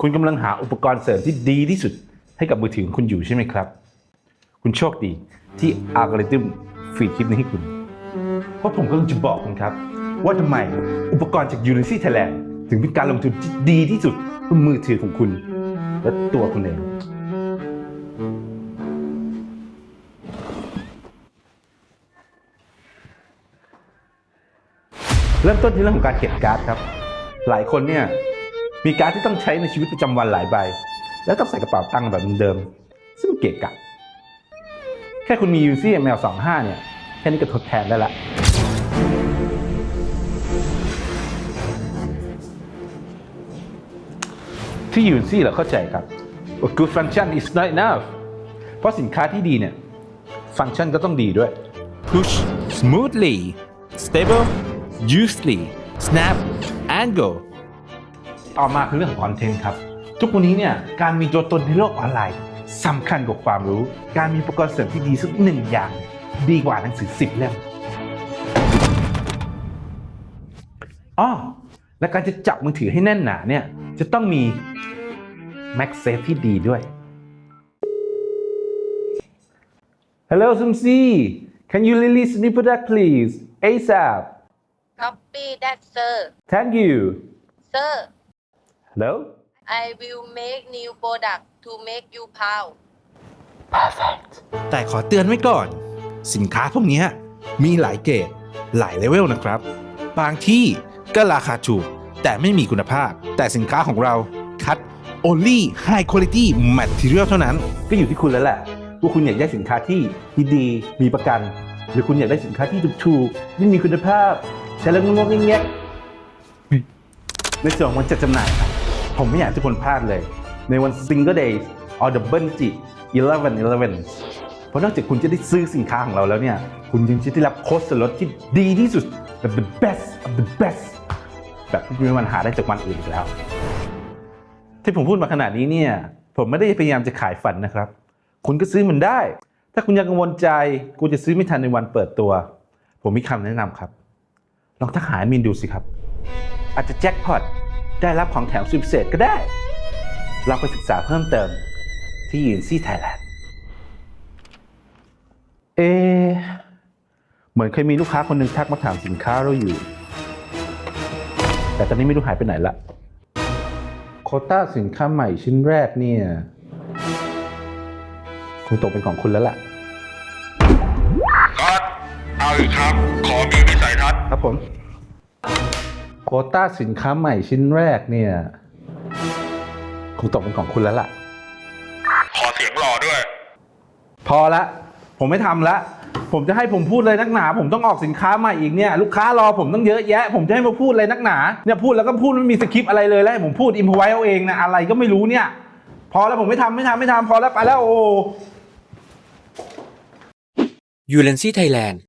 คุณกำลังหาอุปกรณ์เสริมที่ดีที่สุดให้กับมือถือของคุณอยู่ใช่ไหมครับ คุณโชคดีที่อัลกอริทึมฟีดคลิปนี้ให้คุณ เพราะผมกำลังจะบอกคุณครับ ว่าทำไมอุปกรณ์จาก u n i c y Thailand ถึงเป็นการลงทุนที่ดีที่สุดเพื่อมือถือของคุณ และตัวคุณเอง เริ่มต้นที่เรื่องของการเก็บการ์ดครับ หลายคนเนี่ย มีการที่ต้องใช้ในชีวิตประจำวันหลายใบ แล้วต้องใส่กระเป๋าตังค์แบบเดิม ซึ่งเกะกะ แค่คุณมี UC ML 25เนี่ย แค่นี้ก็ทดแทนได้ละ ที่ UC เราเข้าใจครับว่า good function is not enough เพราะสินค้าที่ดีเนี่ย ฟังก์ชันก็ต้องดีด้วย push smoothly stable usually snap and go ต่อมาคือเรื่องของคอนเทนต์ครับ ทุกวันนี้เนี่ยการมีตัวตนในโลกออนไลน์สำคัญกว่าความรู้ การมีอุปกรณ์เสริมที่ดีสักหนึ่งอย่าง ดีกว่าหนังสือสิบเล่มอ้อและการจะจับมือถือให้แน่นหนาเนี่ยจะต้องมี MagSafe ที่ดีด้วย Hello Sumsi Can you release new product please ASAP Copy that, sir. Thank you Sir, Hello I will make new product to make you proud. Perfect แต่ขอเตือนไว้ก่อน สินค้าพวกเนี้ยมีหลายเกรดหลายเลเวลนะครับ บางที่ก็ราคาถูก แต่ไม่มีคุณภาพ แต่สินค้าของเราคัด only high quality material เท่านั้น ก็อยู่ที่คุณแล้วแหละว่าคุณอยากได้สินค้าที่ดีๆมีประกัน หรือคุณอยากได้สินค้าที่ถูกๆไม่มีคุณภาพ ใช้แล้วงงๆแงกๆในส่วนของวันจัดจำหน่ายครับ ผมไม่อยากให้ทุกคนพลาดเลย ในวัน Single Day or Double G 11 11 เพราะนอกจากคุณจะได้ซื้อสินค้าของเราแล้วเนี่ย คุณยังจะได้รับโค้ดส่วนลดที่ดีที่สุดแบบ the best of the best แบบที่ไม่มีวันหาได้จากวันอื่นอีกแล้ว ที่ผมพูดมาขนาดนี้เนี่ย ผมไม่ได้พยายามจะขายฝันนะครับ คุณก็ซื้อมันได้ ถ้าคุณยังกังวลใจกูจะซื้อไม่ทันในวันเปิดตัว ผมมีคำแนะนำครับ ลองทักหามินดูสิครับ อาจจะแจ็คพอต ได้รับของแถมสุดพิเศษก็ได้ ลองไปศึกษาเพิ่มเติมที่ยูนซี่ไทยแลนด์เอะเหมือนเคยมีลูกค้าคนหนึ่งทักมาถามสินค้าเราอยู่ แต่ตอนนี้ไม่รู้หายไปไหนละ โควต้าสินค้าใหม่ชิ้นแรกเนี่ย คงตกเป็นของคุณแล้วล่ะก็เอาอีกครับ ขอมีวิสัยทัศน์ครับผม โควต้าสินค้าใหม่ชิ้นแรกเนี่ย คงตกเป็นของคุณแล้วล่ะ ขอเสียงหล่อด้วย พอละ ผมไม่ทำละ ผมจะให้ผมพูดเลยนักหนา ผมต้องออกสินค้าใหม่อีกเนี่ย ลูกค้ารอผมต้องเยอะแยะ ผมจะให้มาพูดเลยนักหนาเนี่ยพูดแล้วก็พูดไม่มีสคริปต์อะไรเลยแล้วให้ผมพูดอิมพอไว้เอาเองนะอะไรก็ไม่รู้เนี่ย พอแล้วผมไม่ทำไม่ทำไม่ทำพอแล้วไปแล้วโอ้ยูเลนซี่ไทยแลนด์